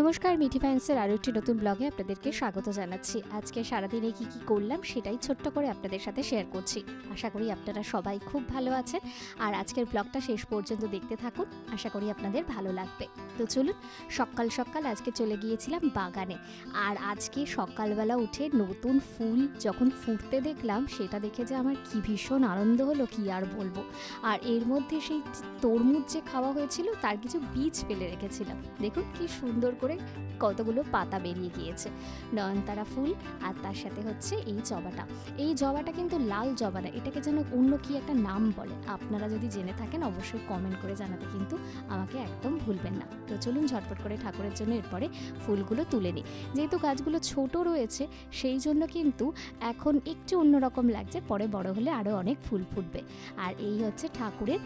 নমস্কার, মিঠি ফাইন্সের আরও একটি নতুন ব্লগে আপনাদেরকে স্বাগত জানাচ্ছি। আজকে সারাদিনে কি কি করলাম সেটাই ছোট্ট করে আপনাদের সাথে শেয়ার করছি। আশা করি আপনারা সবাই খুব ভালো আছেন। আর আজকের ব্লগটা শেষ পর্যন্ত দেখতে থাকুন, আশা করি আপনাদের ভালো লাগবে। তো চলুন, সকাল সকাল আজকে চলে গিয়েছিলাম বাগানে। আর আজকে সকালবেলা উঠে নতুন ফুল যখন ফুটতে দেখলাম, সেটা দেখে যে আমার কি ভীষণ আনন্দ হলো, কি আর বলব। আর এর মধ্যে সেই তরমুজ যে খাওয়া হয়েছিল, তার কিছু বীজ ফেলে রেখেছিলাম। দেখুন কি সুন্দর করে কতগুলো পাতা বেরিয়ে গিয়েছে। নয়নতারা ফুল আর তার সাথে হচ্ছে এই জবাটা। এই জবাটা কিন্তু লাল জবা না, এটাকে যেন অন্য কি একটা নাম বলে। আপনারা যদি জেনে থাকেন অবশ্যই কমেন্ট করে জানাতে কিন্তু আমাকে একদম ভুলবেন না। তো চলুন ঝটপট করে ঠাকুরের জন্য এরপরে ফুলগুলো তুলে নিই। যেহেতু গাছগুলো ছোট রয়েছে, সেই জন্য কিন্তু এখন একটু অন্যরকম লাগছে, পরে বড় হলে আরও অনেক ফুল ফুটবে। আর এই হচ্ছে ঠাকুরের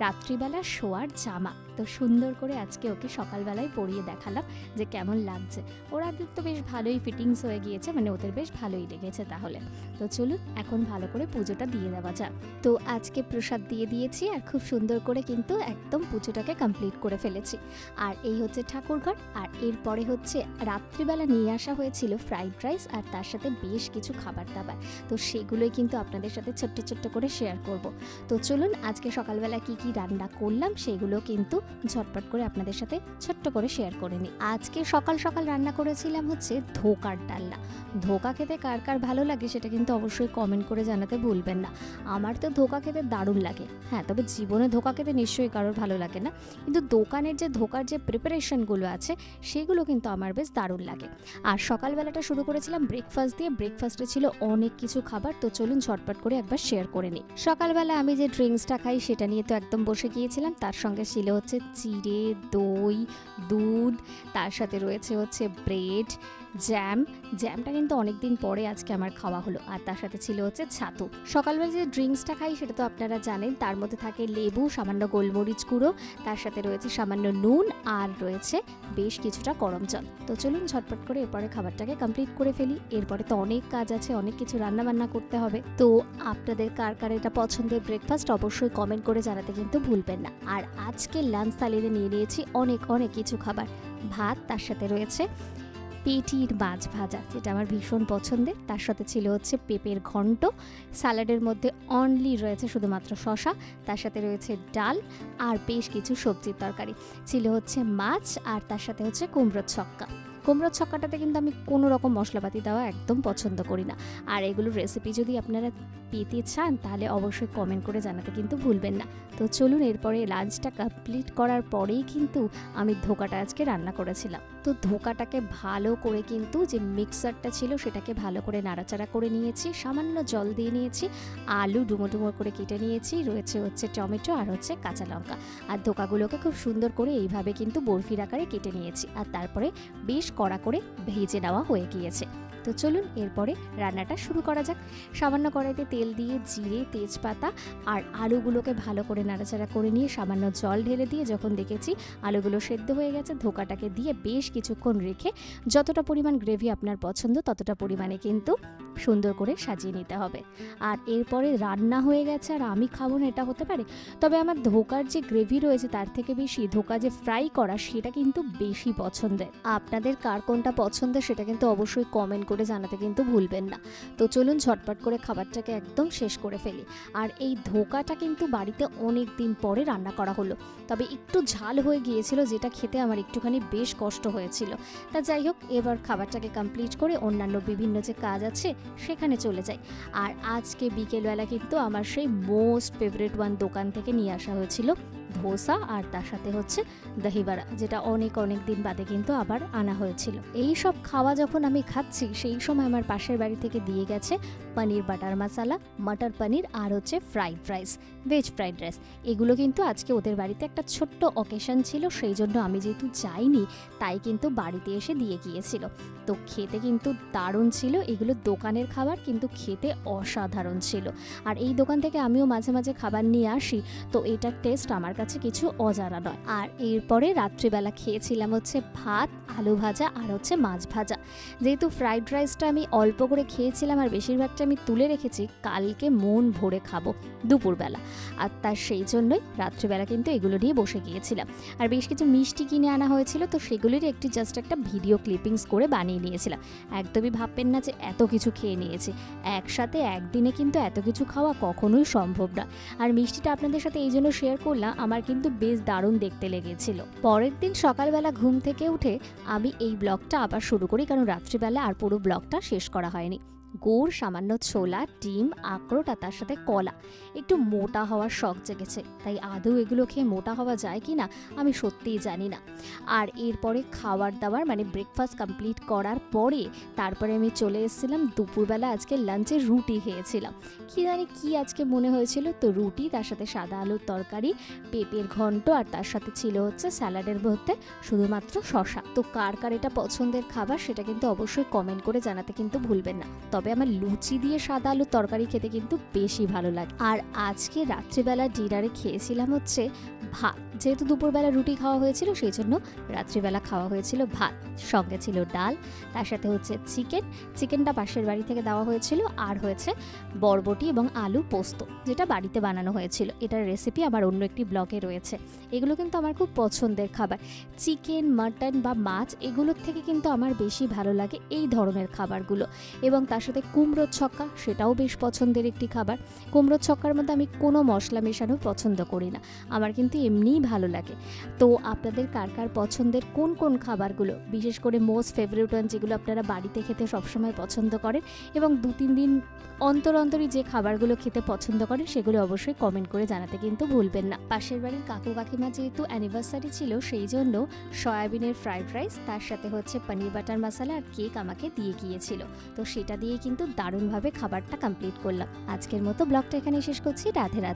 রাত্রিবেলা শোয়ার জামা। তো সুন্দর করে আজকে ওকে সকালবেলায় পরিয়ে দেখালাম যে কেমন লাগছে। ওরাদের তো বেশ ভালোই ফিটিংস হয়ে গিয়েছে মানে ওদের বেশ ভালোই লেগেছে তাহলে। তো চলুন, এখন ভালো করে পুজোটা দিয়ে দেওয়া যাক। তো আজকে প্রসাদ দিয়ে দিয়েছি আর খুব সুন্দর করে কিন্তু একদম পুজোটাকে কমপ্লিট করে ফেলেছি। আর এই হচ্ছে ঠাকুরঘর, আর এরপরে হচ্ছে রাত্রিবেলা নিয়ে আসা হয়েছিল ফ্রাইড রাইস আর তার সাথে বেশ কিছু খাবার দাবার। তো সেগুলোই কিন্তু আপনাদের সাথে ছোট্ট ছোট্ট করে শেয়ার করব। তো চলুন, আজকে সকালবেলা কি কি রান্না করলাম সেগুলো কিন্তু ঝটপট করে আপনাদের সাথে ছোট্ট করে শেয়ার করে নিই। আজকে সকাল সকাল রান্না করেছিলাম হচ্ছে ধোকার ডাল্লা ধোকা খেতে কার কার ভালো লাগে সেটা কিন্তু অবশ্যই কমেন্ট করে জানাতে ভুলবেন না। আমার তো ধোকা খেতে দারুণ লাগে। হ্যাঁ তবে জীবনে ধোকা খেতে নিশ্চয়ই কারোর ভালো লাগে না। কিন্তু দোকানের যে ধোকার যে প্রিপারেশনগুলো আছে, সেগুলো কিন্তু আমার বেশ দারুণ লাগে। আর সকালবেলাটা শুরু করেছিলাম ব্রেকফাস্ট দিয়ে। ব্রেকফাস্টে ছিল অনেক কিছু খাবার। তো চলুন ঝটপট করে একবার শেয়ার করে নিই। সকালবেলা আমি যে ড্রিঙ্কসটা খাই সেটা নিয়ে তো একদম বসে গিয়েছিলাম, তার সঙ্গে ছিল হচ্ছে চিড়ে, দই, দুধ, তার সাথে রয়েছে হচ্ছে ব্রেড জ্যাম জ্যামটা কিন্তু অনেক দিন পরে আজকে আমার খাওয়া হলো। আর তার সাথে ছিল হচ্ছে ছাতু। সকালবেলা যে ড্রিঙ্কসটা খাই সেটা তো আপনারা জানেন, তার মধ্যে থাকে লেবু, সামান্য গোলমরিচ গুঁড়ো, তার সাথে রয়েছে সামান্য নুন আর রয়েছে বেশ কিছুটা গরম জল। তো চলুন ঝটপট করে এরপরে খাবারটাকে কমপ্লিট করে ফেলি। এরপরে তো অনেক কাজ আছে, অনেক কিছু রান্না বান্না করতে হবে। তো আপনাদের কার কার এটা পছন্দের ব্রেকফাস্ট অবশ্যই কমেন্ট করে জানাতে কিন্তু ভুলবেন না। আর আজকে লাঞ্চ থালিতে নিয়ে নিয়েছি অনেক অনেক কিছু খাবার। ভাত, তার সাথে রয়েছে পেটির মাছ ভাজা, যেটা আমার ভীষণ পছন্দের। তার সাথে ছিল হচ্ছে পেঁপের ঘন্ট স্যালাডের মধ্যে অনলি রয়েছে শুধুমাত্র শশা তার সাথে রয়েছে ডাল আর বেশ কিছু সবজির তরকারি। ছিল হচ্ছে মাছ আর তার সাথে হচ্ছে কুমড়োর ছক্কা। কুমড়োর ছক্কাটাতে কিন্তু আমি কোনো রকম মশলাপাতি দেওয়া একদম পছন্দ করি না। আর এগুলোর রেসিপি যদি আপনারা পেতে চান, তাহলে অবশ্যই কমেন্ট করে জানাতে কিন্তু ভুলবেন না। তো চলুন এরপরে লাঞ্চটা কমপ্লিট করার পরেই কিন্তু আমি ধোকাটা আজকে রান্না করেছিলাম। তো ধোকাটাকে ভালো করে কিন্তু যে মিক্সারটা ছিল সেটাকে ভালো করে নাড়াচাড়া করে নিয়েছি, সামান্য জল দিয়ে নিয়েছি, আলু ডুমো ডুমো করে কেটে নিয়েছি, রয়েছে হচ্ছে টমেটো আর হচ্ছে কাঁচা লঙ্কা। আর ধোকাগুলোকে খুব সুন্দর করে এইভাবে কিন্তু বরফির আকারে কেটে নিয়েছি আর তারপরে বেশ কড়া করে ভেজে নেওয়া হয়ে গিয়েছে। তো চলুন এরপরে রান্নাটা শুরু করা যাক। সামান্য কড়াইতে তেল দিয়ে জিরে, তেজপাতা আর আলুগুলোকে ভালো করে নাড়াচাড়া করে নিয়ে সামান্য জল ঢেলে দিয়ে যখন দেখেছি আলুগুলো সেদ্ধ হয়ে গেছে, ধোকাটাকে দিয়ে বেশ কিছুক্ষণ রেখে যতটা পরিমাণ গ্রেভি আপনার পছন্দ ততটা পরিমাণে কিন্তু সুন্দর করে সাজিয়ে নিতে হবে। আর এরপরে রান্না হয়ে গেছে আর আমি খাব না, এটা হতে পারে। তবে আমার ধোকার যে গ্রেভি রয়েছে তার থেকে বেশি ধোকা যে ফ্রাই করা সেটা কিন্তু বেশি পছন্দের। আপনাদের কার কোনটা পছন্দের সেটা কিন্তু অবশ্যই কমেন্ট করে জানাতে কিন্তু ভুলবেন না। তো চলুন ঝটপট করে খাবারটাকে একদম শেষ করে ফেলি। আর এই ধোকাটা কিন্তু বাড়িতে অনেক দিন পরে রান্না করা হলো। তবে একটু ঝাল হয়ে গিয়েছিল যেটা খেতে আমার একটুখানি বেশ কষ্ট হয়েছিল। তা যাই হোক, এবার খাবারটাকে কমপ্লিট করে অন্যান্য বিভিন্ন যে কাজ আছে, সেখানে চলে যাই। আর আজকে বিকেলবেলা কিন্তু আমার সেই মোস্ট ফেভারিট ওয়ান দোকান থেকে নিয়ে আসা হয়েছিল ধোসা আর তার সাথে হচ্ছে দহিবাড়া, যেটা অনেক অনেক দিন বাদে কিন্তু আবার আনা হয়েছিল। এই সব খাওয়া যখন আমি খাচ্ছি, সেই সময় আমার পাশের বাড়ি থেকে দিয়ে গেছে পনির বাটার মশালা, মটর পনির আর হচ্ছে fried rice, veg fried rice. এগুলো কিন্তু আজকে ওদের বাড়িতে একটা ছোট্ট অকেশন ছিল, সেই জন্য আমি যেহেতু যাইনি, তাই কিন্তু বাড়িতে এসে দিয়ে গিয়েছিল। তো খেতে কিন্তু দারুণ ছিল, এগুলো দোকানের খাবার কিন্তু খেতে অসাধারণ ছিল। আর এই দোকান থেকে আমিও মাঝে মাঝে খাবার নিয়ে আসি, তো এটার টেস্ট আমার কাছে কাছে অজানা নয়। আর এরপরে রাত্রিবেলা খেয়েছিলাম হচ্ছে ভাত, আলু ভাজা আর হচ্ছে মাছ ভাজা। যেহেতু ফ্রাইড রাইসটা আমি অল্প করে খেয়েছিলাম আর বেশিরভাগটা আমি তুলে রেখেছি, কালকে মন ভরে খাব দুপুরবেলা। আর তার সেই জন্যই রাত্রিবেলা কিন্তু এগুলো নিয়ে বসে গিয়েছিলাম। আর বেশ কিছু মিষ্টি কিনে আনা হয়েছিল, তো সেগুলির একটি জাস্ট একটা ভিডিও ক্লিপিংস করে বানিয়ে নিয়েছিলাম। একদমই ভাববেন না যে এত কিছু খেয়ে নিয়েছি। একসাথে একদিনে কিন্তু এত কিছু খাওয়া কখনোই সম্ভব না। আর মিষ্টিটা আপনাদের সাথে এই জন্য শেয়ার করলাম আমার কিন্তু বেশ দারুণ দেখতে লেগেছিল। পরের দিন সকালবেলা ঘুম থেকে উঠে আমি এই ব্লগটা আবার শুরু করি, কারণ রাত্রিবেলা আর পুরো ব্লগটা শেষ করা হয়নি। গুড়, সামান্য ছোলা, ডিম, আখরোট আর তার সাথে কলা। একটু মোটা হওয়ার শখ জেগেছে, তাই আদৌ এগুলো খেয়ে মোটা হওয়া যায় কি না আমি সত্যিই জানি না। আর এরপরে খাবার দাবার মানে ব্রেকফাস্ট কমপ্লিট করার পরে তারপরে আমি চলে এসেছিলাম, দুপুরবেলা আজকে লাঞ্চে রুটি খেয়েছিলাম। কি জানি কি আজকে মনে হয়েছিল, তো রুটি, তার সাথে সাদা আলুর তরকারি, পেঁপের ঘন্ট আর তার সাথে ছিল হচ্ছে স্যালাডের মধ্যে শুধুমাত্র শশা তো কার কার এটা পছন্দের খাবার সেটা কিন্তু অবশ্যই কমেন্ট করে জানাতে কিন্তু ভুলবেন না। তবে আমার লুচি দিয়ে সাদা আলুর তরকারি খেতে কিন্তু বেশি ভালো লাগে। আর আজকে রাত্রিবেলা ডিনারে খেয়েছিলাম হচ্ছে ভাত। যেহেতু দুপুরবেলা রুটি খাওয়া হয়েছিল, সেই জন্য রাত্রিবেলা খাওয়া হয়েছিল ভাত। সঙ্গে ছিল ডাল, তার সাথে হচ্ছে চিকেন। চিকেনটা পাশের বাড়ি থেকে দেওয়া হয়েছিল, আর হয়েছে বরবটি এবং আলু পোস্ত, যেটা বাড়িতে বানানো হয়েছিল। এটার রেসিপি আমার অন্য একটি ব্লগে রয়েছে। এগুলো কিন্তু আমার খুব পছন্দের খাবার। চিকেন, মাটন বা মাছ, এগুলোর থেকে কিন্তু আমার বেশি ভালো লাগে এই ধরনের খাবারগুলো। এবং তার সাথে কুমড়োর ছক্কা, সেটাও বেশ পছন্দের একটি খাবার। কুমড়োর ছক্কার মধ্যে আমি কোনো মশলা মেশানো পছন্দ করি না। আমার কিন্তু এমনিই ভালো লাগে। তো আপনাদের কার কার পছন্দের কোন কোন খাবারগুলো? বিশেষ করে মোস্ট ফেভারিট ওয়ান যেগুলো আপনারা বাড়িতে খেতে সবসময় পছন্দ করেন এবং দু, তিন দিন অন্তর অন্তরই যে খাবারগুলো খেতে পছন্দ করেন, সেগুলো অবশ্যই কমেন্ট করে জানাতে কিন্তু ভুলবেন না। পাশের বাড়ির কাকু কাকিমা যেহেতু অ্যানিভার্সারি ছিল, সেই জন্য সয়াবিনের ফ্রাইড রাইস তার সাথে হচ্ছে পনির বাটার মশলা আর কেক আমাকে দিয়ে গিয়েছিল। তো সেটা দিয়ে কিন্তু দারুণভাবে খাবারটা কমপ্লিট করলাম। আজকের মতো ব্লগটা এখানে শেষ করছি। রাধে রাধে।